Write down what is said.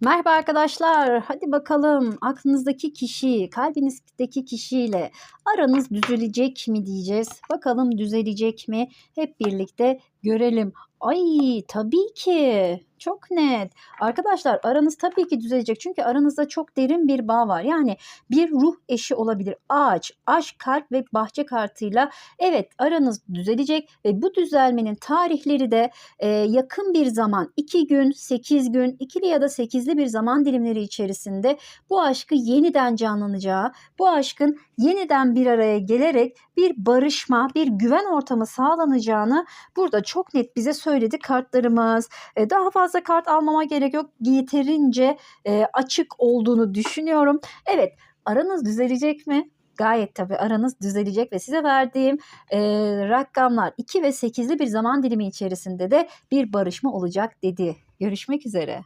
Merhaba arkadaşlar. Hadi bakalım aklınızdaki kişi, kalbinizdeki kişiyle aranız düzelecek mi diyeceğiz. Bakalım düzelecek mi? Hep birlikte görelim. Ay tabii ki. Çok net. Arkadaşlar aranız tabii ki düzelecek. Çünkü aranızda çok derin bir bağ var. Yani bir ruh eşi olabilir. Ağaç, aşk, kalp ve bahçe kartıyla evet aranız düzelecek ve bu düzelmenin tarihleri de e, yakın bir zaman 2 gün, 8 gün, ikili ya da 8'li bir zaman dilimleri içerisinde bu aşkı yeniden canlanacağı, bu aşkın yeniden bir araya gelerek bir barışma, bir güven ortamı sağlanacağını burada çok net bize söyledi kartlarımız. E, daha fazla kart almama gerek yok. Yeterince e, açık olduğunu düşünüyorum. Evet, aranız düzelecek mi? Gayet tabii aranız düzelecek ve size verdiğim e, rakamlar 2 ve 8'li bir zaman dilimi içerisinde de bir barışma olacak dedi. Görüşmek üzere.